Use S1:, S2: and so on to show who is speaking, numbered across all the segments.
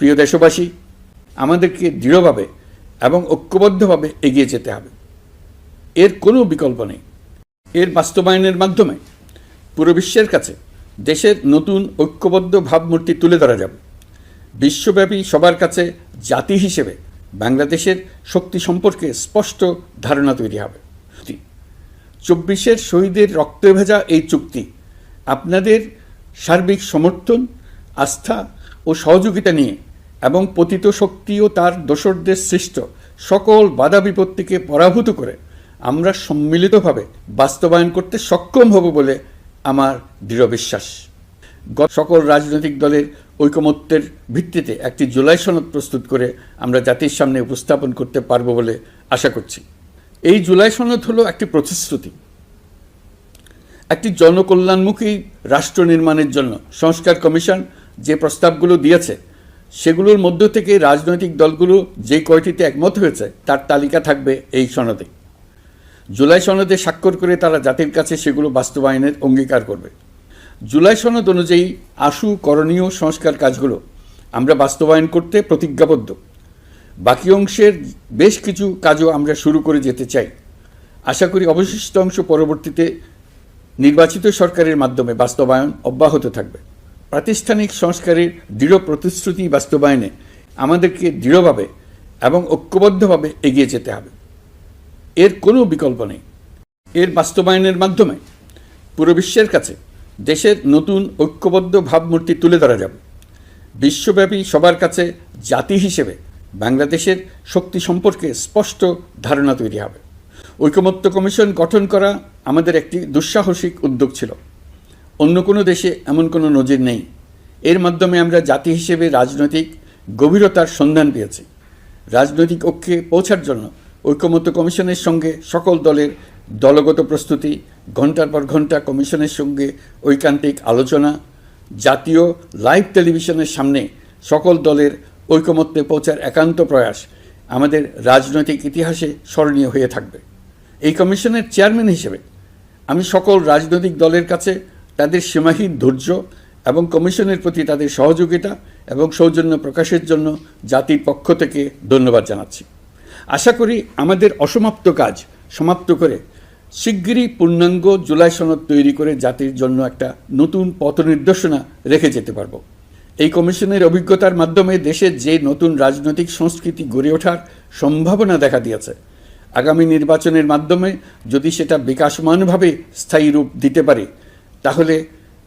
S1: প্রিয় দেশবাসী, আমাদেরকে দৃঢ়ভাবে এবং ঐক্যবদ্ধভাবে এগিয়ে যেতে হবে। এর কোনো বিকল্প নেই। এর বাস্তবায়নের মাধ্যমে পুরো বিশ্বের কাছে দেশের নতুন ঐক্যবদ্ধ ভাবমূর্তি তুলে ধরা যাবে। বিশ্বব্যাপী সবার কাছে জাতি হিসেবে বাংলাদেশের শক্তি সম্পর্কে স্পষ্ট ধারণা তৈরি হবে। চব্বিশের শহীদের রক্তে ভেজা এই চুক্তি আপনাদের সার্বিক সমর্থন, আস্থা ও সহযোগিতা নিয়ে এবং পতিত শক্তি ও তার দোসরদের সৃষ্ট। সকল বাধা বিপত্তিকে পরাভূত করে আমরা সম্মিলিতভাবে বাস্তবায়ন করতে সক্ষম হব বলে আমার দৃঢ় বিশ্বাস। সকল রাজনৈতিক দলের ঐকমত্যের ভিত্তিতে একটি জুলাই সনদ প্রস্তুত করে আমরা জাতির সামনে উপস্থাপন করতে পারব বলে আশা করছি। এই জুলাই সনদ হলো একটি প্রতিশ্রুতি, একটি জনকল্যাণমুখী রাষ্ট্র নির্মাণের জন্য সংস্কার কমিশন যে প্রস্তাবগুলো দিয়েছে সেগুলোর মধ্য থেকে রাজনৈতিক দলগুলো যে কয়টিতে একমত হয়েছে, তার তালিকা থাকবে এই সনদে। জুলাই সনদে স্বাক্ষর করে তারা জাতির কাছে সেগুলো বাস্তবায়নের অঙ্গীকার করবে। জুলাই সনদ অনুযায়ী আশু করণীয় সংস্কার কাজগুলো আমরা বাস্তবায়ন করতে প্রতিজ্ঞাবদ্ধ। বাকি অংশের বেশ কিছু কাজও আমরা শুরু করে যেতে চাই। আশা করি অবশিষ্ট অংশ পরবর্তীতে নির্বাচিত সরকারের মাধ্যমে বাস্তবায়ন অব্যাহত থাকবে। প্রাতিষ্ঠানিক সংস্কারের দৃঢ় প্রতিশ্রুতি বাস্তবায়নে আমাদেরকে দৃঢ়ভাবে এবং ঐক্যবদ্ধভাবে এগিয়ে যেতে হবে। এর কোনো বিকল্প নেই। এর বাস্তবায়নের মাধ্যমে পুরো বিশ্বের কাছে দেশের নতুন ঐক্যবদ্ধ ভাবমূর্তি তুলে ধরা যাবে। বিশ্বব্যাপী সবার কাছে জাতি হিসেবে বাংলাদেশের শক্তি সম্পর্কে স্পষ্ট ধারণা তৈরি হবে। ঐকমত্য কমিশন গঠন করা আমাদের একটি দুঃসাহসিক উদ্যোগ ছিল। অন্য কোনো দেশে এমন কোনো নজির নেই। এর মাধ্যমে আমরা জাতি হিসেবে রাজনৈতিক গভীরতার সন্ধান পেয়েছি। রাজনৈতিক ঐক্যে পৌঁছার জন্য ঐকমত্য কমিশনের সঙ্গে সকল দলের দলগত প্রস্তুতি ঘণ্টার পর ঘণ্টা কমিশনের সঙ্গে ঐকান্তিক আলোচনা, জাতীয় লাইভ টেলিভিশনের সামনে সকল দলের ঐকমত্যে পৌঁছার একান্ত প্রয়াস আমাদের রাজনৈতিক ইতিহাসে স্মরণীয় হয়ে থাকবে। এই কমিশনের চেয়ারম্যান হিসেবে আমি সকল রাজনৈতিক দলের কাছে তাদের সীমাহীন ধৈর্য এবং কমিশনের প্রতি তাদের সহযোগিতা এবং সৌজন্য প্রকাশের জন্য জাতির পক্ষ থেকে ধন্যবাদ জানাচ্ছি। আশা করি আমাদের অসমাপ্ত কাজ সমাপ্ত করে শিগগিরই পূর্ণাঙ্গ জুলাই সনদ তৈরি করে জাতির জন্য একটা নতুন পথ নির্দেশনা রেখে যেতে পারব। এই কমিশনের অভিজ্ঞতার মাধ্যমে দেশের যে নতুন রাজনৈতিক সংস্কৃতি গড়ে ওঠার সম্ভাবনা দেখা দিয়েছে, আগামী নির্বাচনের মাধ্যমে যদি সেটা বিকাশমানভাবে স্থায়ী রূপ দিতে পারে তাহলে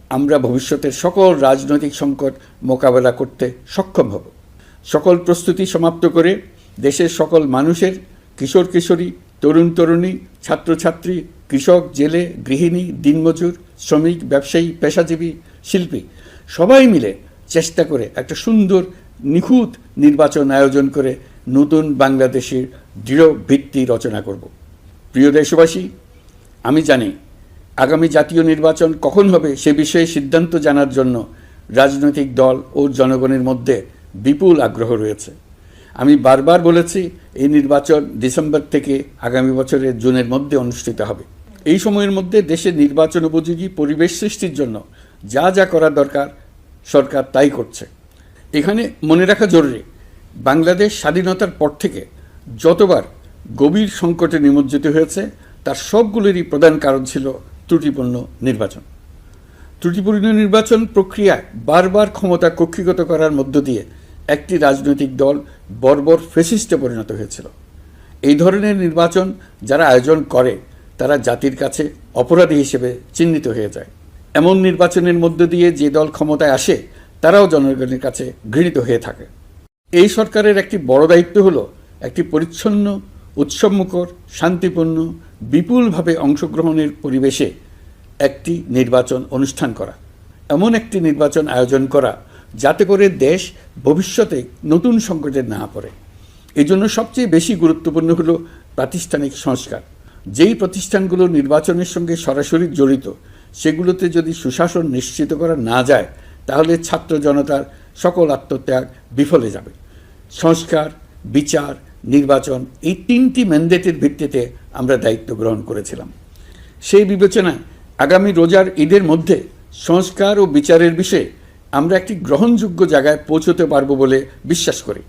S1: আমরা ভবিষ্যতের সকল রাজনৈতিক সংকট মোকাবেলা করতে সক্ষম হব। সকল প্রস্তুতি সমাপ্ত করে দেশের সকল মানুষের কিশোর কিশোরী, তরুণ তরুণী, ছাত্রছাত্রী, কৃষক, জেলে, গৃহিণী, দিনমজুর, শ্রমিক, ব্যবসায়ী, পেশাজীবী, শিল্পী সবাই মিলে চেষ্টা করে একটা সুন্দর, নিখুঁত নির্বাচন আয়োজন করে নতুন বাংলাদেশের দৃঢ় ভিত্তি রচনা করব। প্রিয় দেশবাসী, আমি জানি আগামী জাতীয় নির্বাচন কখন হবে সে বিষয়ে সিদ্ধান্ত জানার জন্য রাজনৈতিক দল ও জনগণের মধ্যে বিপুল আগ্রহ রয়েছে। আমি বারবার বলেছি, এই নির্বাচন ডিসেম্বর থেকে আগামী বছরের জুনের মধ্যে অনুষ্ঠিত হবে। এই সময়ের মধ্যে দেশের নির্বাচন উপযোগী পরিবেশ সৃষ্টির জন্য যা যা করা দরকার, সরকার তাই করছে। এখানে মনে রাখা জরুরি, বাংলাদেশ স্বাধীনতার পর থেকে যতবার গভীর সংকটে নিমজ্জিত হয়েছে, তার সবগুলোরই প্রধান কারণ ছিল ত্রুটিপূর্ণ নির্বাচন। ত্রুটিপূর্ণ নির্বাচন প্রক্রিয়ায় বারবার ক্ষমতা কক্ষিগত করার মধ্য দিয়ে একটি রাজনৈতিক দল বর্বর ফেসিস্টে পরিণত হয়েছিল। এই ধরনের নির্বাচন যারা আয়োজন করে, তারা জাতির কাছে অপরাধী হিসেবে চিহ্নিত হয়ে যায়। এমন নির্বাচনের মধ্য দিয়ে যে দল ক্ষমতায় আসে, তারাও জনগণের কাছে ঘৃণিত হয়ে থাকে। এই সরকারের একটি বড় দায়িত্ব হল একটি পরিচ্ছন্ন, উৎসবমুখর, শান্তিপূর্ণ, বিপুলভাবে অংশগ্রহণের পরিবেশে একটি নির্বাচন অনুষ্ঠান করা, এমন একটি নির্বাচন আয়োজন করা যাতে করে দেশ ভবিষ্যতে নতুন সংকটে না পড়ে। এই জন্য সবচেয়ে বেশি গুরুত্বপূর্ণ হলো প্রাতিষ্ঠানিক সংস্কার। যেই প্রতিষ্ঠানগুলো নির্বাচনের সঙ্গে সরাসরি জড়িত, সেগুলোতে যদি সুশাসন নিশ্চিত করা না যায়, তাহলে ছাত্র জনতার সকল আত্মত্যাগ বিফলে যাবে। সংস্কার, বিচার, নির্বাচন এই তিনটি ম্যান্ডেটের ভিত্তিতে আমরা দায়িত্ব গ্রহণ করেছিলাম। সেই বিবেচনায় আগামী রোজার ঈদের মধ্যে সংস্কার ও বিচারের বিষয়ে আমরা একটি গ্রহণযোগ্য জায়গায় পৌঁছতে পারব বলে বিশ্বাস করি।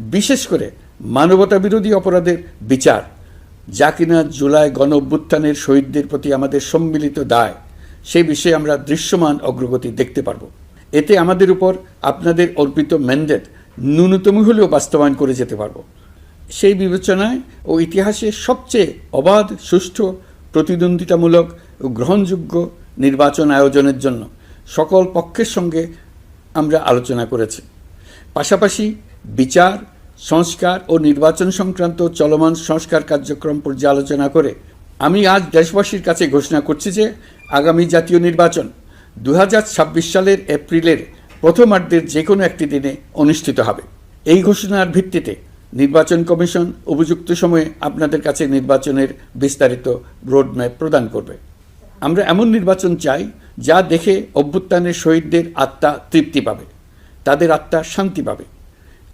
S1: বিশেষ করে মানবতা বিরোধী অপরাধের বিচার, যা কিনা জুলাই গণ অভ্যুত্থানের শহীদদের প্রতি আমাদের সম্মিলিত দায় সেই বিষয়ে আমরা দৃশ্যমান অগ্রগতি দেখতে পারব। এতে আমাদের উপর আপনাদের অর্পিত ম্যান্ডেট ন্যূনতম হলেও বাস্তবায়ন করে যেতে পারব। সেই বিবেচনায় ও ইতিহাসে সবচেয়ে অবাধ, সুষ্ঠু, প্রতিদ্বন্দ্বিতামূলক ও গ্রহণযোগ্য নির্বাচন আয়োজনের জন্য সকল পক্ষের সঙ্গে আমরা আলোচনা করেছি। পাশাপাশি বিচার, সংস্কার ও নির্বাচন সংক্রান্ত চলমান সংস্কার কার্যক্রম পর্যালোচনা করে আমি আজ দেশবাসীর কাছে ঘোষণা করছি যে আগামী জাতীয় নির্বাচন দু হাজার ছাব্বিশ সালের এপ্রিলের প্রথমার্ধের যে কোনো একটি দিনে অনুষ্ঠিত হবে। এই ঘোষণার ভিত্তিতে নির্বাচন কমিশন উপযুক্ত সময়ে আপনাদের কাছে নির্বাচনের বিস্তারিত রোডম্যাপ প্রদান করবে। আমরা এমন নির্বাচন চাই যা দেখে অভ্যুত্থানের শহীদদের আত্মা তৃপ্তি পাবে, তাদের আত্মা শান্তি পাবে।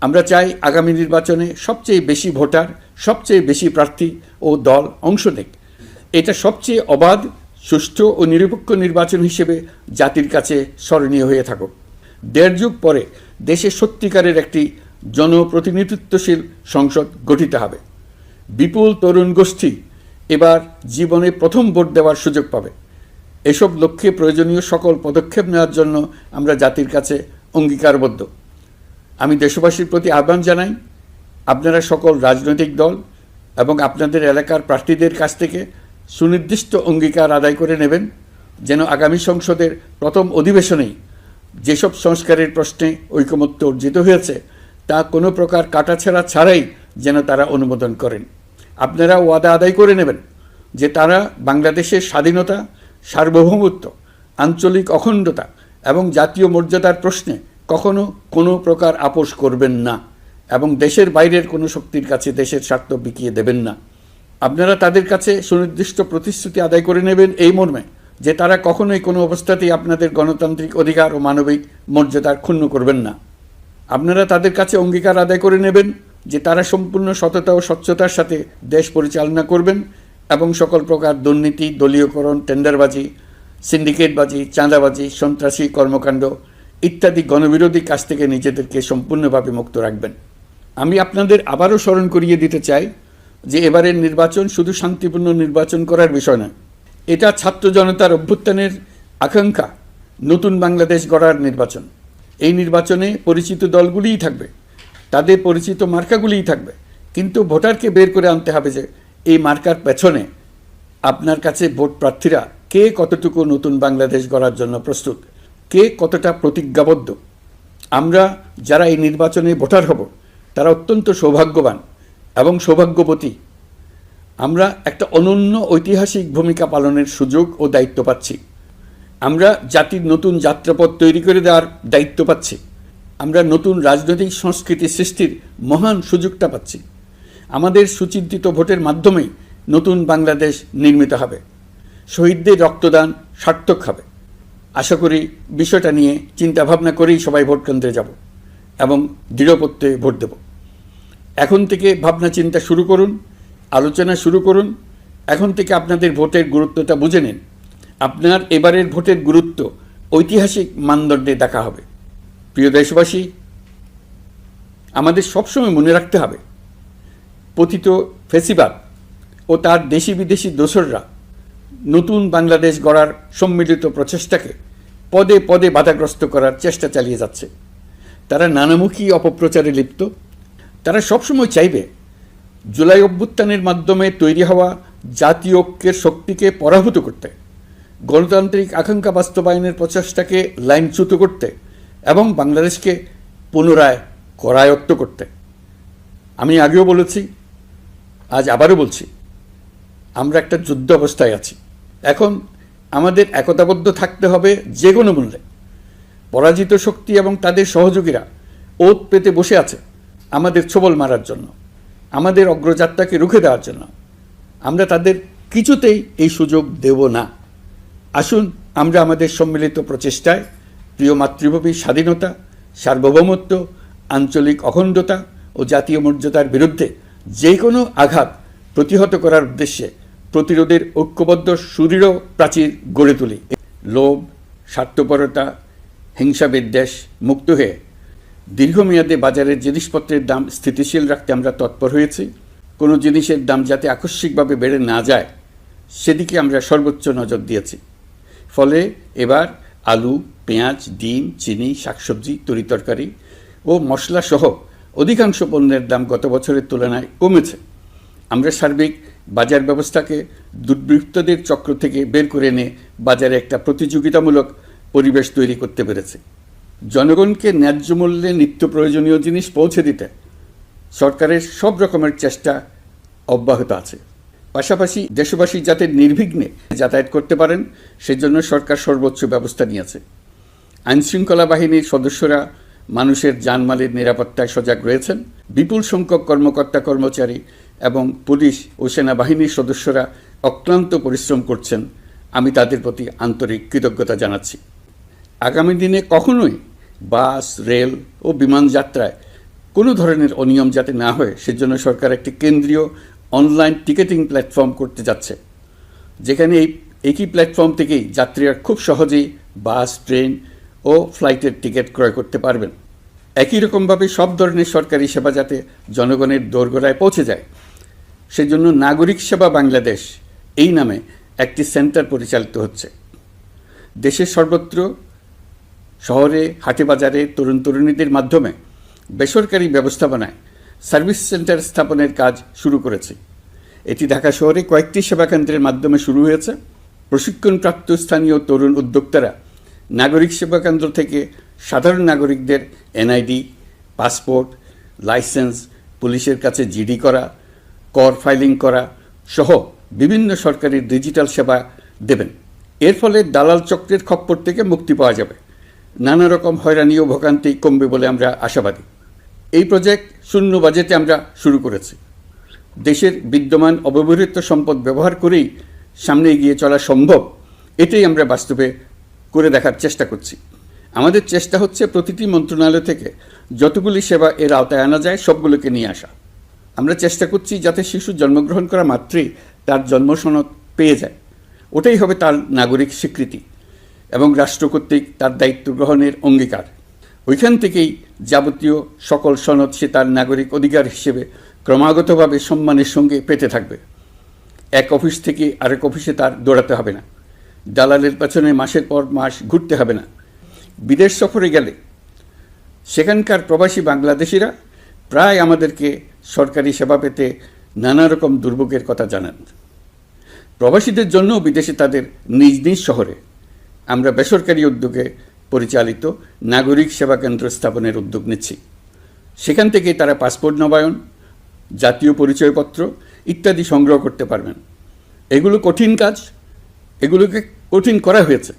S1: আমরা চাই আগামী নির্বাচনে সবচেয়ে বেশি ভোটার, সবচেয়ে বেশি প্রার্থী ও দল অংশ নেক। এটা সবচেয়ে অবাধ, সুষ্ঠু ও নিরপেক্ষ নির্বাচন হিসেবে জাতির কাছে স্মরণীয় হয়ে থাকুক। দেড় যুগ পরে দেশে সত্যিকারের একটি জনপ্রতিনিধিত্বশীল সংসদ গঠিত হবে। বিপুল তরুণ গোষ্ঠী এবার জীবনে প্রথম ভোট দেওয়ার সুযোগ পাবে। এসব লক্ষ্যে প্রয়োজনীয় সকল পদক্ষেপ নেওয়ার জন্য আমরা জাতির কাছে অঙ্গীকারবদ্ধ। আমি দেশবাসীর প্রতি আহ্বান জানাই, আপনারা সকল রাজনৈতিক দল এবং আপনাদের এলাকার প্রার্থীদের কাছ থেকে সুনির্দিষ্ট অঙ্গীকার আদায় করে নেবেন, যেন আগামী সংসদের প্রথম অধিবেশনেই যেসব সংস্কারের প্রশ্নে ঐকমত্য অর্জিত হয়েছে, তা কোনো প্রকার কাটাছেড়া ছাড়াই যেন তারা অনুমোদন করেন। আপনারা ওয়াদা আদায় করে নেবেন যে তারা বাংলাদেশের স্বাধীনতা সার্বভৌমত্ব, আঞ্চলিক অখণ্ডতা এবং জাতীয় মর্যাদার প্রশ্নে কখনো কোনো প্রকার আপোষ করবেন না এবং দেশের বাইরের কোনো শক্তির কাছে দেশের স্বার্থ বিকিয়ে দেবেন না। আপনারা তাদের কাছে সুনির্দিষ্ট প্রতিশ্রুতি আদায় করে নেবেন এই মর্মে যে তারা কখনোই কোনো অবস্থাতেই আপনাদের গণতান্ত্রিক অধিকার ও মানবিক মর্যাদার ক্ষুণ্ণ করবেন না। আপনারা তাদের কাছে অঙ্গীকার আদায় করে নেবেন যে তারা সম্পূর্ণ সততা ও স্বচ্ছতার সাথে দেশ পরিচালনা করবেন এবং সকল প্রকার দুর্নীতি, দলীয়করণ, টেন্ডারবাজি, সিন্ডিকেটবাজি, চাঁদাবাজি, সন্ত্রাসী কর্মকাণ্ড ইত্যাদি গণবিরোধী কাজ থেকে নিজেদেরকে সম্পূর্ণভাবে মুক্ত রাখবেন। আমি আপনাদের আবারও স্মরণ করিয়ে দিতে চাই যে এবারের নির্বাচন শুধু শান্তিপূর্ণ নির্বাচন করার বিষয় নয়, এটা ছাত্র জনতার অভ্যুত্থানের আকাঙ্ক্ষা নতুন বাংলাদেশ গড়ার নির্বাচন। এই নির্বাচনে পরিচিত দলগুলিই থাকবে, তাদের পরিচিত মার্কাগুলিই থাকবে, কিন্তু ভোটারকে বের করে আনতে হবে যে এই মার্কার পেছনে আপনার কাছে ভোট প্রার্থীরা কে কতটুকু নতুন বাংলাদেশ গড়ার জন্য প্রস্তুত? কে কতটা প্রতিজ্ঞাবদ্ধ? আমরা যারা এই নির্বাচনে ভোটার হব, তারা অত্যন্ত সৌভাগ্যবান এবং সৌভাগ্যবতী। আমরা একটা অনন্য ঐতিহাসিক ভূমিকা পালনের সুযোগ ও দায়িত্ব পাচ্ছি। আমরা জাতির নতুন যাত্রাপথ তৈরি করে দেওয়ার দায়িত্ব পাচ্ছি। আমরা নতুন রাজনৈতিক সংস্কৃতি সৃষ্টির মহান সুযোগটা পাচ্ছি। আমাদের সুচিন্তিত ভোটের মাধ্যমেই নতুন বাংলাদেশ নির্মিত হবে। শহীদদের রক্তদান সার্থক হবে। আশা করি বিষয়টা নিয়ে চিন্তা ভাবনা করেই সবাই ভোট কেন্দ্রে যাব এবং দৃঢ়পত্রে ভোট দেব। এখন থেকে ভাবনা চিন্তা শুরু করুন, আলোচনা শুরু করুন। এখন থেকে আপনাদের ভোটের গুরুত্বটা বুঝে নিন। আপনার এবারের ভোটের গুরুত্ব ঐতিহাসিক মানদণ্ডে দেখা হবে। প্রিয় দেশবাসী, আমাদের সবসময় মনে রাখতে হবে পতিত ফেসিবাদ ও তার দেশি বিদেশি দোসররা নতুন বাংলাদেশ গড়ার সম্মিলিত প্রচেষ্টাকে পদে পদে বাধাগ্রস্ত করার চেষ্টা চালিয়ে যাচ্ছে। তারা নানামুখী অপপ্রচারে লিপ্ত। তারা সবসময় চাইবে জুলাই অভ্যুত্থানের মাধ্যমে তৈরি হওয়া জাতীয় ঐক্যের শক্তিকে পরাভূত করতে, গণতান্ত্রিক আকাঙ্ক্ষা বাস্তবায়নের প্রচেষ্টাকে লাইনচ্যুত করতে এবং বাংলাদেশকে পুনরায় করায়ত্ত করতে। আমি আগেও বলেছি আজ আবারও বলছি, আমরা একটা যুদ্ধ অবস্থায় আছি। এখন আমাদের একতাবদ্ধ থাকতে হবে যে কোনো মূল্যে। পরাজিত শক্তি এবং তাদের সহযোগীরা ওত পেতে বসে আছে আমাদের ছোবল মারার জন্য, আমাদের অগ্রযাত্রাকে রুখে দেওয়ার জন্য। আমরা তাদের কিছুতেই এই সুযোগ দেব না। আসুন আমরা আমাদের সম্মিলিত প্রচেষ্টায় প্রিয় মাতৃভূমির স্বাধীনতা, সার্বভৌমত্ব, আঞ্চলিক অখণ্ডতা ও জাতীয় মর্যাদার বিরুদ্ধে যে কোনো আঘাত প্রতিহত করার উদ্দেশ্যে প্রতিরোধের ঐক্যবদ্ধ, সুদৃঢ় প্রাচীর গড়ে তুলি। লোভ, স্বার্থপরতা হিংসা বিদ্বেষ মুক্ত হয়ে দীর্ঘমেয়াদে বাজারের জিনিসপত্রের দাম স্থিতিশীল রাখতে আমরা তৎপর হয়েছি। কোনো জিনিসের দাম যাতে আকস্মিকভাবে বেড়ে না যায়, সেদিকে আমরা সর্বোচ্চ নজর দিয়েছি। ফলে এবার আলু, পেঁয়াজ, ডিম, চিনি, শাকসবজি তরিতরকারি ও মশলাসহ অধিকাংশ পণ্যের দাম গত বছরের তুলনায় কমেছে। আমরা সার্বিক বাজার ব্যবস্থাকে দুর্বৃত্তদের চক্র থেকে বের করে এনে বাজারে একটা প্রতিযোগিতামূলক পরিবেশ তৈরি করতে পেরেছে। জনগণকে ন্যায্য মূল্যে নিত্য প্রয়োজনীয় জিনিস পৌঁছে দিতে সরকারের সব রকমের চেষ্টা অব্যাহত আছে। পাশাপাশি দেশবাসী যাতে নির্বিঘ্নে যাতায়াত করতে পারেন, সেজন্য সরকার সর্বোচ্চ ব্যবস্থা নিয়েছে। আইনশৃঙ্খলা বাহিনীর সদস্যরা মানুষের জানমালের নিরাপত্তায় সজাগ রয়েছেন। বিপুল সংখ্যক কর্মকর্তা, কর্মচারী এবং পুলিশ ও সেনাবাহিনীর সদস্যরা অক্লান্ত পরিশ্রম করছেন। আমি তাদের প্রতি আন্তরিক কৃতজ্ঞতা জানাচ্ছি। আগামী দিনে কখনোই বাস, রেল ও বিমান যাত্রায় কোনো ধরনের অনিয়ম যাতে না হয়, সেজন্য সরকার একটি কেন্দ্রীয় অনলাইন টিকেটিং প্ল্যাটফর্ম করতে যাচ্ছে। যেখানে এই একই প্ল্যাটফর্ম থেকেই যাত্রীরা খুব সহজেই বাস, ট্রেন ও ফ্লাইটের টিকিট ক্রয় করতে পারবেন। একই রকমভাবে সব ধরনের সরকারি সেবা যাতে জনগণের দোরগোড়ায় পৌঁছে যায়। সেজন্য নাগরিক সেবা বাংলাদেশ এই নামে একটি সেন্টার পরিচালিত হচ্ছে। দেশের সর্বত্র শহরে, হাটে বাজারে তরুণ তরুণীদের মাধ্যমে বেসরকারি ব্যবস্থাপনায় সার্ভিস সেন্টার স্থাপনের কাজ শুরু করেছে। এটি ঢাকা শহরে কয়েকটি সেবাকেন্দ্রের মাধ্যমে শুরু হয়েছে। প্রশিক্ষণপ্রাপ্ত স্থানীয় তরুণ উদ্যোক্তারা নাগরিক সেবা কেন্দ্র থেকে সাধারণ নাগরিকদের এনআইডি, পাসপোর্ট, লাইসেন্স, পুলিশের কাছে জিডি করা, কর ফাইলিং করা সহ বিভিন্ন সরকারি ডিজিটাল সেবা দেবেন। এর ফলে দালাল চক্রের খপ্পর থেকে মুক্তি পাওয়া যাবে। নানা রকম হয়রানি ও ভোগান্তি কমবে বলে আমরা আশাবাদী। এই প্রজেক্ট শূন্য বাজেটে আমরা শুরু করেছি। দেশের বিদ্যমান অব্যবহৃত সম্পদ ব্যবহার করেই সামনে এগিয়ে চলা সম্ভব, এটাই আমরা বাস্তবে করে দেখার চেষ্টা করছি। আমাদের চেষ্টা হচ্ছে প্রতিটি মন্ত্রণালয় থেকে যতগুলি সেবা এর আওতায় আনা যায়, সবগুলোকে নিয়ে আসা। আমরা চেষ্টা করছি যাতে শিশু জন্মগ্রহণ করা মাত্রই তার জন্ম সনদ পেয়ে যায়। ওটাই হবে তার নাগরিক স্বীকৃতি এবং রাষ্ট্র কর্তৃক তার দায়িত্ব গ্রহণের অঙ্গীকার। ওইখান থেকেই যাবতীয় সকল সনদ সে তার নাগরিক অধিকার হিসেবে ক্রমাগতভাবে সম্মানের সঙ্গে পেতে থাকবে। এক অফিস থেকে আরেক অফিসে তার দৌড়াতে হবে না। দালালের পেছনে মাসের পর মাস ঘুরতে হবে না। বিদেশ সফরে গেলে সেখানকার প্রবাসী বাংলাদেশিরা প্রায় আমাদেরকে সরকারি সেবা পেতে নানা রকম দুর্ভোগের কথা জানান। প্রবাসীদের জন্য বিদেশে তাদের নিজ নিজ শহরে আমরা বেসরকারি উদ্যোগে পরিচালিত নাগরিক সেবা কেন্দ্র স্থাপনের উদ্যোগ নিচ্ছি। সেখান থেকে তারা পাসপোর্ট নবায়ন, জাতীয় পরিচয়পত্র ইত্যাদি সংগ্রহ করতে পারবেন। এগুলো কঠিন কাজ এগুলোকে কঠিন করা হয়েছে।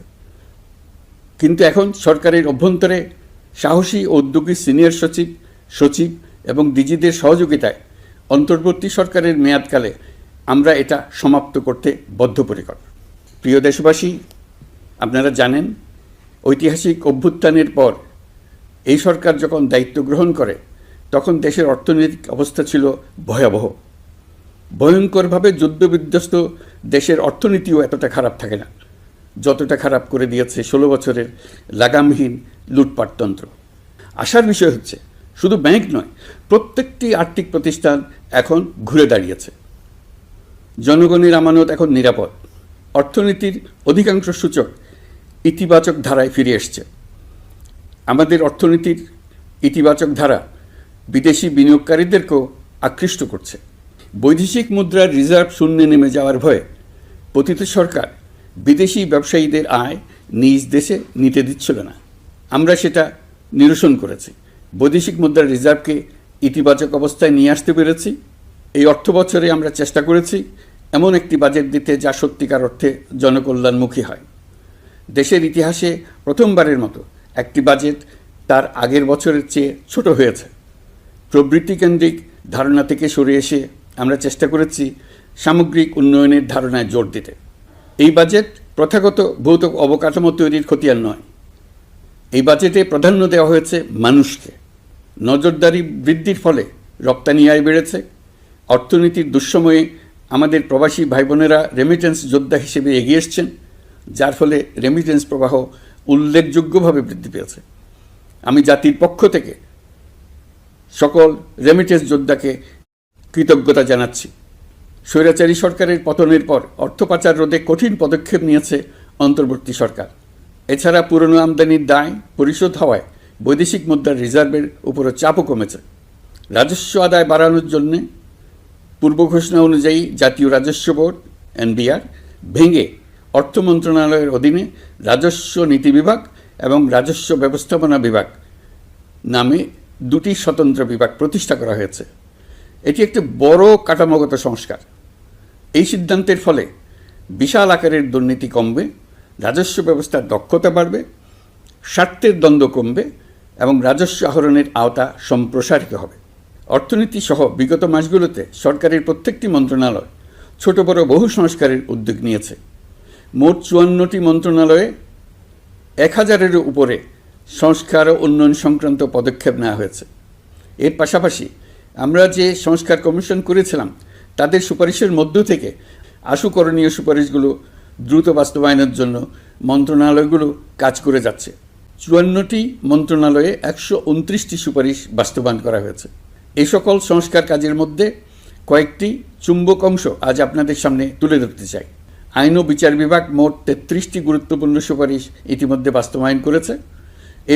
S1: কিন্তু এখন সরকারের অভ্যন্তরে সাহসী উদ্যোগী সিনিয়র সচিব সচিব এবং ডিজিদের সহযোগিতায় অন্তর্বর্তী সরকারের মেয়াদকালে আমরা এটা সমাপ্ত করতে বদ্ধপরিকর। প্রিয় দেশবাসী, আপনারা জানেন, ঐতিহাসিক অভ্যুত্থানের পর এই সরকার যখন দায়িত্ব গ্রহণ করে, তখন দেশের অর্থনৈতিক অবস্থা ছিল ভয়াবহ। ভয়ঙ্করভাবে যুদ্ধবিধ্বস্ত দেশের অর্থনীতিও এতটা খারাপ থাকে না। যতটা খারাপ করে দিয়েছে ষোলো বছরের লাগামহীন লুটপাটতন্ত্র আসার বিষয় হচ্ছে, শুধু ব্যাংক নয়, প্রত্যেকটি আর্থিক প্রতিষ্ঠান এখন ঘুরে দাঁড়িয়েছে। জনগণের আমানত এখন নিরাপদ। অর্থনীতির অধিকাংশ সূচক ইতিবাচক ধারায় ফিরে এসছে। আমাদের অর্থনীতির ইতিবাচক ধারা বিদেশি বিনিয়োগকারীদেরকেও আকৃষ্ট করছে। বৈদেশিক মুদ্রার রিজার্ভ শূন্যে নেমে যাওয়ার ভয়ে পতিত সরকার বিদেশি ব্যবসায়ীদের আয় নিজ দেশে নিতে দিচ্ছিল না। আমরা সেটা নিরসন করেছি। বৈদেশিক মুদ্রার রিজার্ভকে ইতিবাচক অবস্থায় নিয়ে আসতে পেরেছি। এই অর্থ বছরে আমরা চেষ্টা করেছি এমন একটি বাজেট দিতে যা সত্যিকার অর্থে জনকল্যাণমুখী হয়। দেশের ইতিহাসে প্রথমবারের মতো একটি বাজেট তার আগের বছরের চেয়ে ছোট হয়েছে। প্রবৃত্তিকেন্দ্রিক ধারণা থেকে সরে এসে আমরা চেষ্টা করেছি সামগ্রিক উন্নয়নের ধারণায় জোর দিতে। এই বাজেট প্রথাগত ভৌত অবকাঠামো তৈরির খতিয়ান নয়। এই বাজেটে প্রাধান্য দেওয়া হয়েছে মানুষকে। নজরদারি বৃদ্ধির ফলে রপ্তানি আয় বেড়েছে। অর্থনীতির দুঃসময়ে আমাদের প্রবাসী ভাই বোনেরা রেমিটেন্স যোদ্ধা হিসেবে এগিয়ে এসছেন, যার ফলে রেমিটেন্স প্রবাহ উল্লেখযোগ্যভাবে বৃদ্ধি পেয়েছে। আমি জাতির পক্ষ থেকে সকল রেমিটেন্স যোদ্ধাকে কৃতজ্ঞতা জানাচ্ছি। স্বৈরাচারী সরকারের পতনের পর অর্থ পাচার রোধে কঠিন পদক্ষেপ নিয়েছে অন্তর্বর্তী সরকার। এছাড়া পুরনো আমদানির দায় পরিশোধ হওয়ায় বৈদেশিক মুদ্রার রিজার্ভের উপরও চাপও কমেছে। রাজস্ব আদায় বাড়ানোর জন্যে পূর্ব ঘোষণা অনুযায়ী জাতীয় রাজস্ব বোর্ড, এনবিআর, ভেঙে অর্থ মন্ত্রণালয়ের অধীনে রাজস্ব নীতি বিভাগ এবং রাজস্ব ব্যবস্থাপনা বিভাগ নামে দুটি স্বতন্ত্র বিভাগ প্রতিষ্ঠা করা হয়েছে। এটি একটি বড় কাঠামোগত সংস্কার। এই সিদ্ধান্তের ফলে বিশাল আকারের দুর্নীতি কমবে, রাজস্ব ব্যবস্থার দক্ষতা বাড়বে, স্বার্থের দ্বন্দ্ব কমবে এবং রাজস্ব আহরণের আওতা সম্প্রসারিত হবে। অর্থনীতি সহ বিগত মাসগুলোতে সরকারের প্রত্যেকটি মন্ত্রণালয় ছোট বড় বহু সংস্কারের উদ্যোগ নিয়েছে। মোট চুয়ান্নটি মন্ত্রণালয়ে এক হাজারের উপরে সংস্কার ও উন্নয়ন সংক্রান্ত পদক্ষেপ নেওয়া হয়েছে। এর পাশাপাশি আমরা যে সংস্কার কমিশন করেছিলাম, তাদের সুপারিশের মধ্য থেকে আশু করণীয় সুপারিশগুলো দ্রুত বাস্তবায়নের জন্য মন্ত্রণালয়গুলো কাজ করে যাচ্ছে। চুয়ান্নটি মন্ত্রণালয়ে একশো উনত্রিশটি সুপারিশ বাস্তবায়ন করা হয়েছে। এই সকল সংস্কার কাজের মধ্যে কয়েকটি চুম্বক অংশ আজ আপনাদের সামনে তুলে ধরতে চাই। আইন ও বিচার বিভাগ মোট তেত্রিশটি গুরুত্বপূর্ণ সুপারিশ ইতিমধ্যে বাস্তবায়ন করেছে।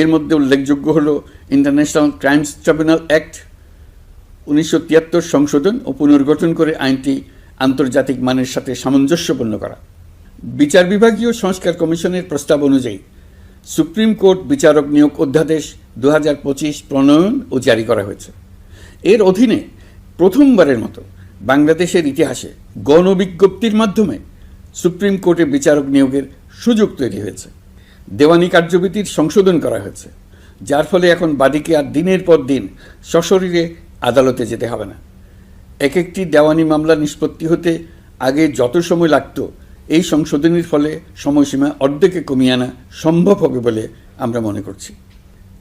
S1: এর মধ্যে উল্লেখযোগ্য হল ইন্টারন্যাশনাল ক্রাইমস ট্রাইব্যুনাল অ্যাক্ট উনিশশো তিয়াত্তর সংশোধন ও পুনর্গঠন করে আইনটি আন্তর্জাতিক মানের সাথে সামঞ্জস্যপূর্ণ করা। বিচার বিভাগীয় সংস্কার কমিশনের প্রস্তাব অনুযায়ী সুপ্রিম কোর্ট বিচারক নিয়োগ অধ্যাদেশ দু হাজার পঁচিশ প্রণয়ন ও জারি করা হয়েছে। এর অধীনে প্রথমবারের মতো বাংলাদেশের ইতিহাসে গণবিজ্ঞপ্তির মাধ্যমে সুপ্রিম কোর্টে বিচারক নিয়োগের সুযোগ তৈরি হয়েছে। দেওয়ানি কার্যবিধির সংশোধন করা হয়েছে, যার ফলে এখন বাদীকে আর দিনের পর দিন সশরীরে আদালতে যেতে হবে না। এক একটি দেওয়ানি মামলা নিষ্পত্তি হতে আগে যত সময় লাগত, এই সংশোধনীর ফলে সময়সীমা অর্ধেকে কমিয়ে আনা সম্ভব হবে বলে আমরা মনে করছি।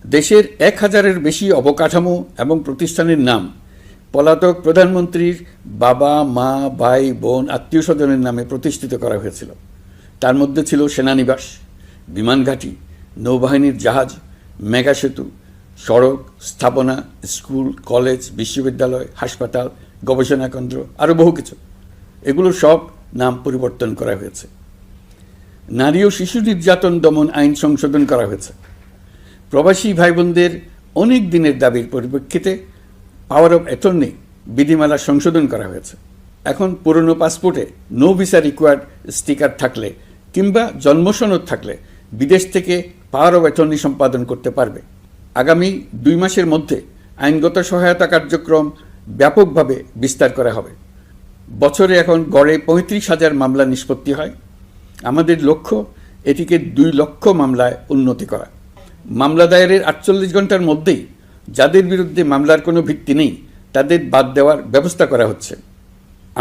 S1: দেশের এক হাজারের বেশি অবকাঠামো এবং প্রতিষ্ঠানের নাম পলাতক প্রধানমন্ত্রীর বাবা, মা, ভাই, বোন আত্মীয় স্বজনের নামে প্রতিষ্ঠিত করা হয়েছিল। তার মধ্যে ছিল সেনানিবাস বিমানঘাটি নৌবাহিনীর জাহাজ, মেগা সেতু সড়ক, স্থাপনা, স্কুল, কলেজ, বিশ্ববিদ্যালয়, হাসপাতাল, গবেষণা কেন্দ্র আরও বহু কিছু। এগুলো সব নাম পরিবর্তন করা হয়েছে। নারী ও শিশু নির্যাতন দমন আইন সংশোধন করা হয়েছে। প্রবাসী ভাই বোনদের অনেক দিনের দাবির পরিপ্রেক্ষিতে পাওয়ার অফ অ্যাটর্নি বিধিমালা সংশোধন করা হয়েছে। এখন পুরনো পাসপোর্টে নো ভিসা রিকোয়ার্ড স্টিকার থাকলে কিংবা জন্মসনদ থাকলে বিদেশ থেকে পাওয়ার অফ অ্যাটর্নি সম্পাদন করতে পারবে। আগামী দুই মাসের মধ্যে আইনগত সহায়তা কার্যক্রম ব্যাপকভাবে বিস্তার করা হবে। বছরে এখন গড়ে পঁয়ত্রিশ হাজার মামলা নিষ্পত্তি হয়। আমাদের লক্ষ্য এটিকে দুই লক্ষ মামলায় উন্নতি করা। মামলা দায়েরের আটচল্লিশ ঘণ্টার মধ্যেই যাদের বিরুদ্ধে মামলার কোনো ভিত্তি নেই, তাদের বাদ দেওয়ার ব্যবস্থা করা হচ্ছে।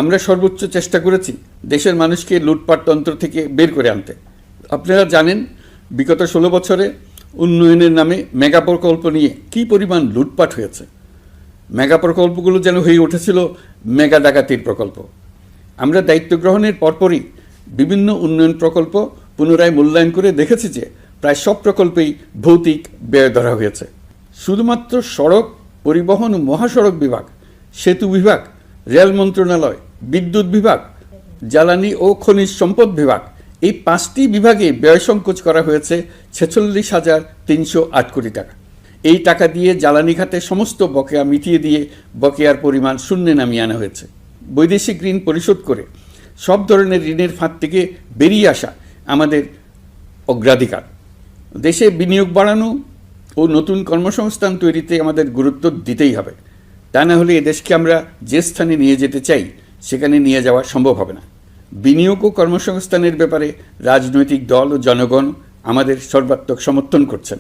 S1: আমরা সর্বোচ্চ চেষ্টা করেছি দেশের মানুষকে লুটপাট তন্ত্র থেকে বের করে আনতে। আপনারা জানেন, বিগত ষোলো বছরে উন্নয়নের নামে মেগা প্রকল্প নিয়ে কী পরিমাণ লুটপাট হয়েছে? মেগা প্রকল্পগুলো যেন হয়ে উঠেছিল মেগা ডাকাতির প্রকল্প। আমরা দায়িত্ব গ্রহণের পরপরই বিভিন্ন উন্নয়ন প্রকল্প পুনরায় মূল্যায়ন করে দেখেছি যে প্রায় সব প্রকল্পেই ভৌতিক ব্যয় ধরা হয়েছে। শুধুমাত্র সড়ক পরিবহন ও মহাসড়ক বিভাগ, সেতু বিভাগ, রেল মন্ত্রণালয়, বিদ্যুৎ বিভাগ, জ্বালানি ও খনিজ সম্পদ বিভাগ এই পাঁচটি বিভাগে ব্যয় সংকোচ করা হয়েছে ছেচল্লিশ হাজার তিনশো আট কোটি টাকা। এই টাকা দিয়ে জ্বালানি খাতে সমস্ত বকেয়া মিটিয়ে দিয়ে বকেয়ার পরিমাণ শূন্যে নামিয়ে আনা হয়েছে। বৈদেশিক ঋণ পরিশোধ করে সব ধরনের ঋণের ফাঁদ থেকে বেরিয়ে আসা আমাদের অগ্রাধিকার। দেশে বিনিয়োগ বাড়ানো ও নতুন কর্মসংস্থান তৈরিতে আমাদের গুরুত্ব দিতেই হবে। তা না হলে এদেশকে আমরা যে স্থানে নিয়ে যেতে চাই, সেখানে নিয়ে যাওয়া সম্ভব হবে না। বিনিয়োগ ও কর্মসংস্থানের ব্যাপারে রাজনৈতিক দল ও জনগণ আমাদের সর্বাত্মক সমর্থন করছেন।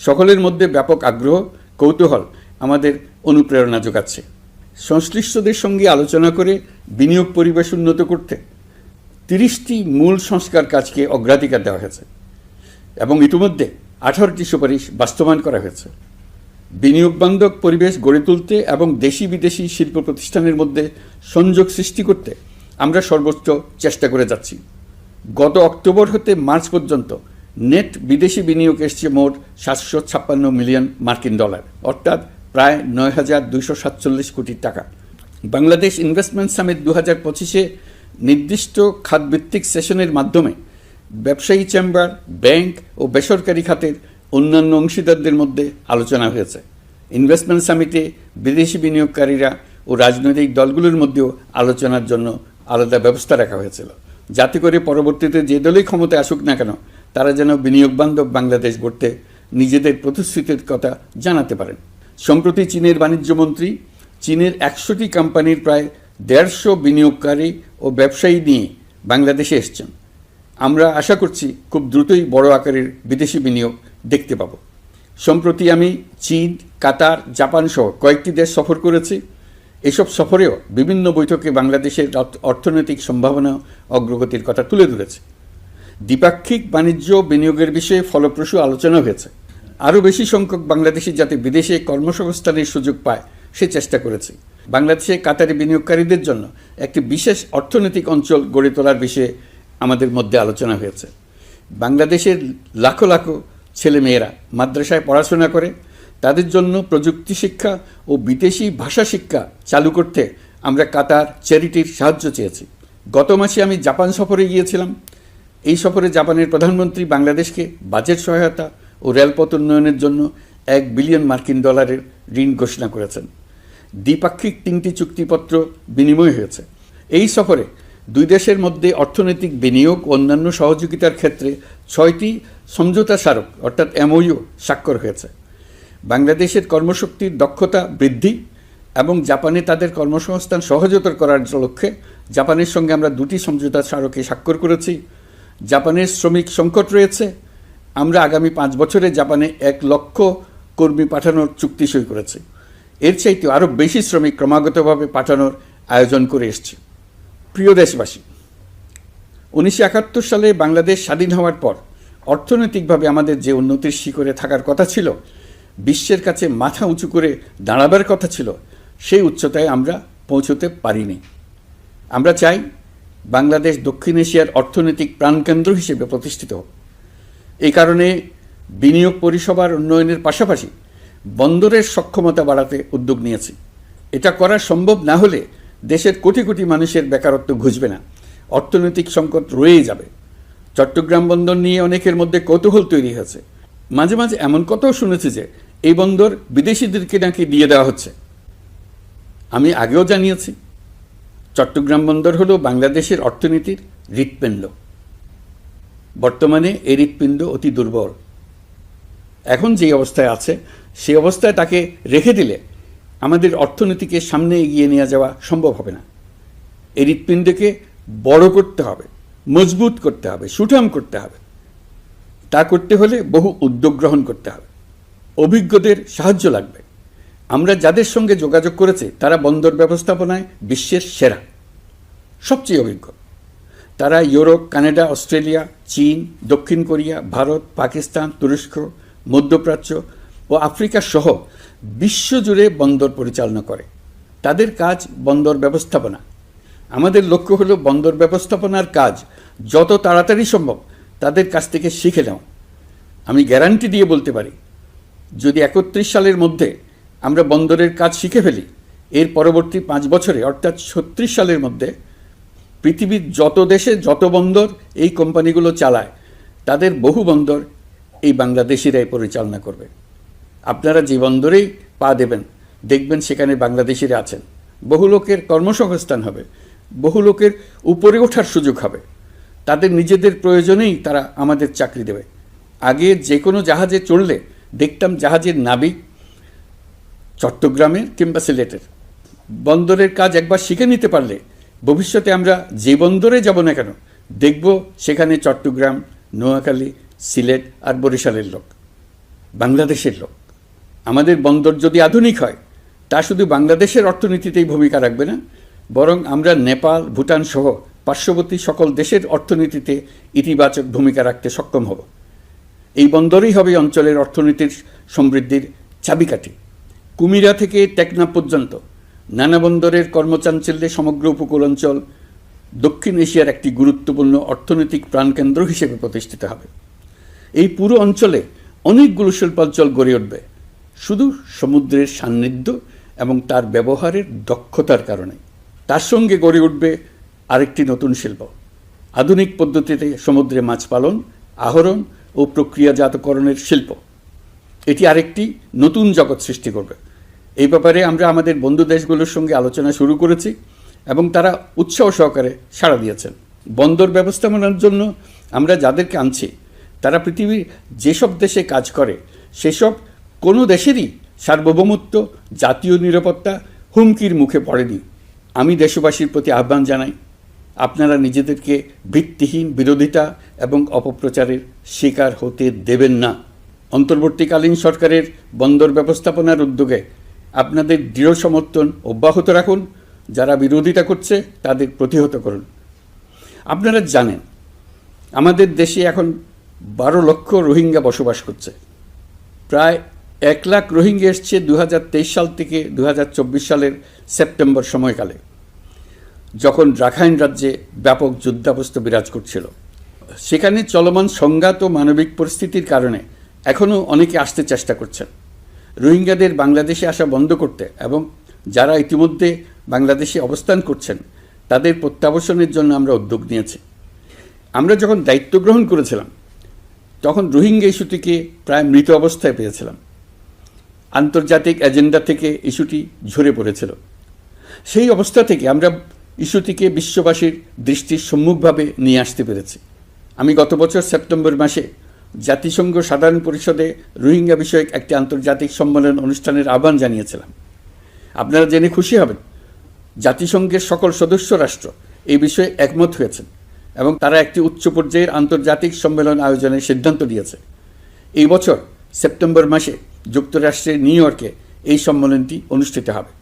S1: সকলের মধ্যে ব্যাপক আগ্রহ, কৌতূহল আমাদের অনুপ্রেরণা যোগাচ্ছে। সংশ্লিষ্টদের সঙ্গে আলোচনা করে বিনিয়োগ পরিবেশ উন্নত করতে তিরিশটি মূল সংস্কার কাজকে অগ্রাধিকার দেওয়া হয়েছে এবং ইতিমধ্যে আঠারোটি সুপারিশ বাস্তবায়ন করা হয়েছে। বিনিয়োগ বান্ধব পরিবেশ গড়ে তুলতে এবং দেশি বিদেশি শিল্প প্রতিষ্ঠানের মধ্যে সংযোগ সৃষ্টি করতে আমরা সর্বোচ্চ চেষ্টা করে যাচ্ছি। গত অক্টোবর হতে মার্চ পর্যন্ত নেট বিদেশি বিনিয়োগ এসছে মোট সাতশো ছাপ্পান্ন মিলিয়ন মার্কিন ডলার, অর্থাৎ প্রায় নয় হাজার দুইশো সাতচল্লিশ কোটি টাকা। বাংলাদেশ ইনভেস্টমেন্ট সামিট দু হাজার পঁচিশে নির্দিষ্ট খাতভিত্তিক সেশনের মাধ্যমে ব্যবসায়ী চেম্বার, ব্যাংক ও বেসরকারি খাতের অন্যান্য অংশীদারদের মধ্যে আলোচনা হয়েছে। ইনভেস্টমেন্ট সামিটে বিদেশি বিনিয়োগকারীরা ও রাজনৈতিক দলগুলোর মধ্যেও আলোচনার জন্য আলাদা ব্যবস্থা রাখা হয়েছিল। যাতে করে পরবর্তীতে যে দলই ক্ষমতায় আসুক না কেন, তারা যেন বিনিয়োগ বান্ধব বাংলাদেশ গড়তে নিজেদের প্রতিশ্রুতির কথা জানাতে পারেন। সম্প্রতি চীনের বাণিজ্যমন্ত্রী চীনের একশোটি কোম্পানির প্রায় দেড়শো বিনিয়োগকারী ও ব্যবসায়ী নিয়ে বাংলাদেশে এসছেন। আমরা আশা করছি খুব দ্রুতই বড় আকারের বিদেশি বিনিয়োগ দেখতে পাব। সম্প্রতি আমি চীন, কাতার জাপান সহ কয়েকটি দেশ সফর করেছি। এসব সফরেও বিভিন্ন বৈঠকে বাংলাদেশের অর্থ- অর্থনৈতিক সম্ভাবনা অগ্রগতির কথা তুলে ধরেছে। দ্বিপাক্ষিক বাণিজ্য বিনিয়োগের বিষয়ে ফলপ্রসূ আলোচনা হয়েছে। আরও বেশি সংখ্যক বাংলাদেশি যাতে বিদেশে কর্মসংস্থানের সুযোগ পায়, সে চেষ্টা করেছে। বাংলাদেশে কাতারি বিনিয়োগকারীদের জন্য একটি বিশেষ অর্থনৈতিক অঞ্চল গড়ে তোলার বিষয়ে আমাদের মধ্যে আলোচনা হয়েছে। বাংলাদেশের লাখো লাখো ছেলেমেয়েরা মাদ্রাসায় পড়াশোনা করে তাদের জন্য প্রযুক্তি শিক্ষা ও বিদেশি ভাষা শিক্ষা চালু করতে আমরা কাতার চ্যারিটির সাহায্য চেয়েছি। গত মাসে আমি জাপান সফরে গিয়েছিলাম। এই সফরে জাপানের প্রধানমন্ত্রী বাংলাদেশকে বাজেট সহায়তা ও রেলপথ উন্নয়নের জন্য এক বিলিয়ন মার্কিন ডলারের ঋণ ঘোষণা করেছেন। দ্বিপাক্ষিক তিনটি চুক্তিপত্র বিনিময় হয়েছে। এই সফরে দুই দেশের মধ্যে অর্থনৈতিক বিনিয়োগ অন্যান্য সহযোগিতার ক্ষেত্রে ছয়টি সমঝোতা স্মারক অর্থাৎ এমওইউ স্বাক্ষর হয়েছে। বাংলাদেশের কর্মশক্তির দক্ষতা বৃদ্ধি এবং জাপানে তাদের কর্মসংস্থান সহজতর করার লক্ষ্যে জাপানের সঙ্গে আমরা দুটি সমঝোতা স্মারকে স্বাক্ষর করেছি। জাপানের শ্রমিক সংকট রয়েছে। আমরা আগামী পাঁচ বছরে জাপানে এক লক্ষ কর্মী পাঠানোর চুক্তি সই করেছি। এর চাইতে আরও বেশি শ্রমিক ক্রমাগতভাবে পাঠানোর আয়োজন করে এসছে। প্রিয় দেশবাসী, উনিশশো একাত্তর সালে বাংলাদেশ স্বাধীন হওয়ার পর অর্থনৈতিকভাবে আমাদের যে উন্নতির শিখরে থাকার কথা ছিল বিশ্বের কাছে মাথা উঁচু করে দাঁড়াবার কথা ছিল, সেই উচ্চতায় আমরা পৌঁছতে পারিনি। আমরা চাই বাংলাদেশ দক্ষিণ এশিয়ার অর্থনৈতিক প্রাণকেন্দ্র হিসেবে প্রতিষ্ঠিত। হোক এই কারণে বিনিয়োগ পরিষেবার উন্নয়নের পাশাপাশি বন্দরের সক্ষমতা বাড়াতে উদ্যোগ নিয়েছি। এটা করা সম্ভব না হলে দেশের কোটি কোটি মানুষের বেকারত্ব ঘুচবে না, অর্থনৈতিক সংকট রয়েই যাবে। চট্টগ্রাম বন্দর নিয়ে অনেকের মধ্যে কৌতূহল তৈরি হয়েছে। মাঝে মাঝে এমন কথাও শুনেছি যে এই বন্দর বিদেশিদেরকে নাকি দিয়ে দেওয়া হচ্ছে। আমি আগেও জানিয়েছি, চট্টগ্রাম বন্দর হলো বাংলাদেশের অর্থনীতির হৃৎপিণ্ড। বর্তমানে এই হৃৎপিণ্ড অতি দুর্বল। এখন যে অবস্থায় আছে, সেই অবস্থায় তাকে রেখে দিলে আমাদের অর্থনীতিকে সামনে এগিয়ে নিয়ে যাওয়া সম্ভব হবে না। এই হৃৎপিণ্ডকে বড় করতে হবে, মজবুত করতে হবে, সুঠাম করতে হবে। তা করতে হলে বহু উদ্যোগ গ্রহণ করতে হবে। অভিজ্ঞদের সাহায্য লাগবে। আমরা যাদের সঙ্গে যোগাযোগ করেছি, তারা বন্দর ব্যবস্থাপনায় বিশ্বের সেরা। সবচেয়ে অভিজ্ঞ। তারা ইউরোপ, কানাডা, অস্ট্রেলিয়া, চীন, দক্ষিণ কোরিয়া, ভারত, পাকিস্তান, তুরস্ক, মধ্যপ্রাচ্য ও আফ্রিকা সহ বিশ্বজুড়ে বন্দর পরিচালনা করে। তাদের কাজ বন্দর ব্যবস্থাপনা। আমাদের লক্ষ্য হলো বন্দর ব্যবস্থাপনার কাজ যত তাড়াতাড়ি সম্ভব তাদের কাছ থেকে শিখে নেওয়া আমি গ্যারান্টি দিয়ে বলতে পারি, যদি একত্রিশ সালের মধ্যে আমরা বন্দরের কাজ শিখে ফেলি, এর পরবর্তী পাঁচ বছরে, অর্থাৎ ছত্রিশ সালের মধ্যে, পৃথিবীর যত দেশে যত বন্দর এই কোম্পানিগুলো চালায়, তাদের বহু বন্দর এই বাংলাদেশিরাই পরিচালনা করবে। আপনারা যে বন্দরেই পা দেবেন, দেখবেন সেখানে বাংলাদেশিরা আছেন। বহু লোকের কর্মসংস্থান হবে, বহু লোকের উপরে ওঠার সুযোগ হবে। তাদের নিজেদের প্রয়োজনেই তারা আমাদের চাকরি দেবে। আগে যে কোনো জাহাজে চড়লে দেখতাম জাহাজের নাবিক চট্টগ্রামের কিংবা সিলেটের। বন্দরের কাজ একবার শিখে নিতে পারলে ভবিষ্যতে আমরা যে বন্দরে যাব না কেন, দেখব সেখানে চট্টগ্রাম, নোয়াখালী, সিলেট আর বরিশালের লোক, বাংলাদেশের লোক। আমাদের বন্দর যদি আধুনিক হয়, তা শুধু বাংলাদেশের অর্থনীতিতেই ভূমিকা রাখবে না, বরং আমরা নেপাল, ভুটান সহ পার্শ্ববর্তী সকল দেশের অর্থনীতিতে ইতিবাচক ভূমিকা রাখতে সক্ষম হব। এই বন্দরই হবে অঞ্চলের অর্থনীতির সমৃদ্ধির চাবিকাঠি। কুমিরা থেকে টেকনা পর্যন্ত নানা বন্দরের কর্মচাঞ্চল্যে সমগ্র উপকূল অঞ্চল দক্ষিণ এশিয়ার একটি গুরুত্বপূর্ণ অর্থনৈতিক প্রাণকেন্দ্র হিসেবে প্রতিষ্ঠিত হবে। এই পুরো অঞ্চলে অনেকগুলো শিল্পাঞ্চল গড়ে উঠবে। শুধু সমুদ্রের সান্নিধ্য এবং তার ব্যবহারের দক্ষতার কারণে। তার সঙ্গে গড়ে উঠবে আরেকটি নতুন শিল্প। আধুনিক পদ্ধতিতে সমুদ্রে মাছ পালন, আহরণ ও প্রক্রিয়াজাতকরণের শিল্প। এটি আরেকটি নতুন জগৎ সৃষ্টি করবে। এই ব্যাপারে আমরা আমাদের বন্ধু দেশগুলোর সঙ্গে আলোচনা শুরু করেছি এবং তারা উৎসাহ সহকারে সাড়া দিয়েছেন। বন্দর ব্যবস্থাপনার জন্য আমরা যাদেরকে আনছি, তারা পৃথিবীর যেসব দেশে কাজ করে, সেসব কোনো দেশেরই সার্বভৌমত্ব, জাতীয় নিরাপত্তা হুমকির মুখে পড়েনি। আমি দেশবাসীর প্রতি আহ্বান জানাই আপনারা নিজেদেরকে ভিত্তিহীন বিরোধিতা এবং অপপ্রচারের শিকার হতে দেবেন না। অন্তর্বর্তীকালীন সরকারের বন্দর ব্যবস্থাপনার উদ্যোগে আপনাদের দৃঢ় সমর্থন অব্যাহত রাখুন। যারা বিরোধিতা করছে, তাদের প্রতিহত করুন। আপনারা জানেন, আমাদের দেশে এখন বারো লক্ষ রোহিঙ্গা বসবাস করছে। প্রায় এক লাখ রোহিঙ্গা এসছে দু হাজার তেইশ সাল থেকে দু হাজার চব্বিশ সালের সেপ্টেম্বর সময়কালে। যখন রাখাইন রাজ্যে ব্যাপক যুদ্ধাবস্থা বিরাজ করছিল, সেখানে চলমান সংঘাত ও মানবিক পরিস্থিতির কারণে এখনও অনেকে আসতে চেষ্টা করছেন। রোহিঙ্গাদের বাংলাদেশে আসা বন্ধ করতে এবং যারা ইতিমধ্যে বাংলাদেশে অবস্থান করছেন, তাদের প্রত্যাবাসনের জন্য আমরা উদ্যোগ নিয়েছি। আমরা যখন দায়িত্ব গ্রহণ করেছিলাম, তখন রোহিঙ্গা ইস্যুটিকে প্রায় মৃত অবস্থায় পেয়েছিলাম। আন্তর্জাতিক এজেন্ডা থেকে ইস্যুটি ঝরে পড়েছিল। সেই অবস্থা থেকে আমরা ইস্যুটিকে বিশ্ববাসীর দৃষ্টির সম্মুখভাবে নিয়ে আসতে পেরেছি। আমি গত বছর সেপ্টেম্বর মাসে জাতিসংঘ সাধারণ পরিষদে রোহিঙ্গা বিষয়ক একটি আন্তর্জাতিক সম্মেলন অনুষ্ঠানের আহ্বান জানিয়েছিলাম। আপনারা জেনে খুশি হবেন, জাতিসংঘের সকল সদস্য রাষ্ট্র এই বিষয়ে একমত হয়েছেন এবং তারা একটি উচ্চ পর্যায়ের আন্তর্জাতিক সম্মেলন আয়োজনের সিদ্ধান্ত নিয়েছে এই বছর সেপ্টেম্বর মাসে যুক্তরাষ্ট্রের নিউ ইয়র্কে এই সম্মেলনটি অনুষ্ঠিত হবে।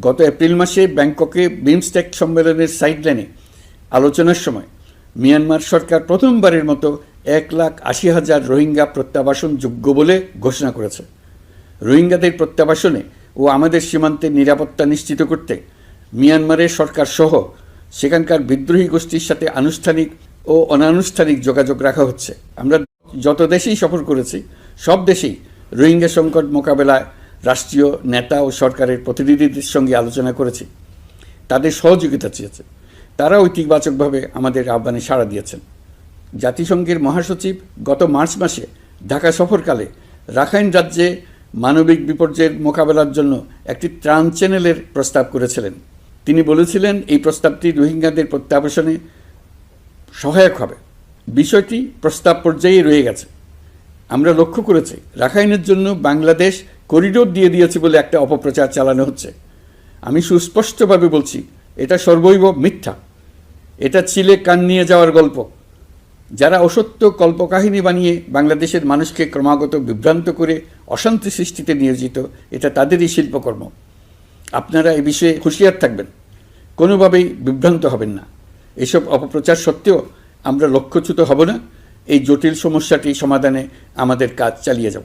S1: গত এপ্রিল মাসে ব্যাংককে বিমস্টেক সম্মেলনের সাইডলাইনে আলোচনার সময় মিয়ানমার সরকার প্রথমবারের মতো এক লাখ আশি হাজার রোহিঙ্গা প্রত্যাবাসন যোগ্য বলে ঘোষণা করেছে। রোহিঙ্গাদের প্রত্যাবাসনে ও আমাদের সীমান্তের নিরাপত্তা নিশ্চিত করতে মিয়ানমারের সরকার সহ সেখানকার বিদ্রোহী গোষ্ঠীর সাথে আনুষ্ঠানিক ও অনানুষ্ঠানিক যোগাযোগ রাখা হচ্ছে। আমরা যত দেশেই সফর করেছি, সব দেশেই রোহিঙ্গা সংকট মোকাবেলায় রাষ্ট্রীয় নেতা ও সরকারের প্রতিনিধিদের সঙ্গে আলোচনা করেছি। তাদের সহযোগিতা চেয়েছে। তারা ইতিবাচকভাবে আমাদের আহ্বানে সাড়া দিয়েছেন। জাতিসংঘের মহাসচিব গত মার্চ মাসে ঢাকা সফরকালে রাখাইন রাজ্যে মানবিক বিপর্যয়ের মোকাবেলার জন্য একটি ত্রাণ চ্যানেলের প্রস্তাব করেছিলেন। তিনি বলেছিলেন, এই প্রস্তাবটি রোহিঙ্গাদের প্রত্যাবাসনে সহায়ক হবে। বিষয়টি প্রস্তাব পর্যায়ে রয়ে গেছে। আমরা লক্ষ্য করেছি, রাখাইনের জন্য বাংলাদেশ করিডোর দিয়ে দিয়েছে বলে একটা অপপ্রচার চালানো হচ্ছে। আমি সুস্পষ্টভাবে বলছি, এটা সর্বৈব মিথ্যা। এটা চিলে কান নিয়ে যাওয়ার গল্প। যারা অসত্য কল্পকাহিনী বানিয়ে বাংলাদেশের মানুষকে ক্রমাগত বিভ্রান্ত করে অশান্তি সৃষ্টিতে নিয়োজিত, এটা তাদেরই শিল্পকর্ম। আপনারা এ বিষয়ে হুঁশিয়ার থাকবেন। কোনোভাবেই বিভ্রান্ত হবেন না। এসব অপপ্রচার সত্ত্বেও আমরা লক্ষ্যচ্যুত হব না। এই জটিল সমস্যাটি সমাধানে আমাদের কাজ চালিয়ে যাব।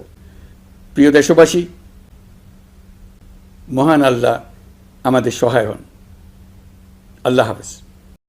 S1: প্রিয় দেশবাসী মহান আল্লাহ আমাদের সহায় হন। আল্লাহ হাফেজ।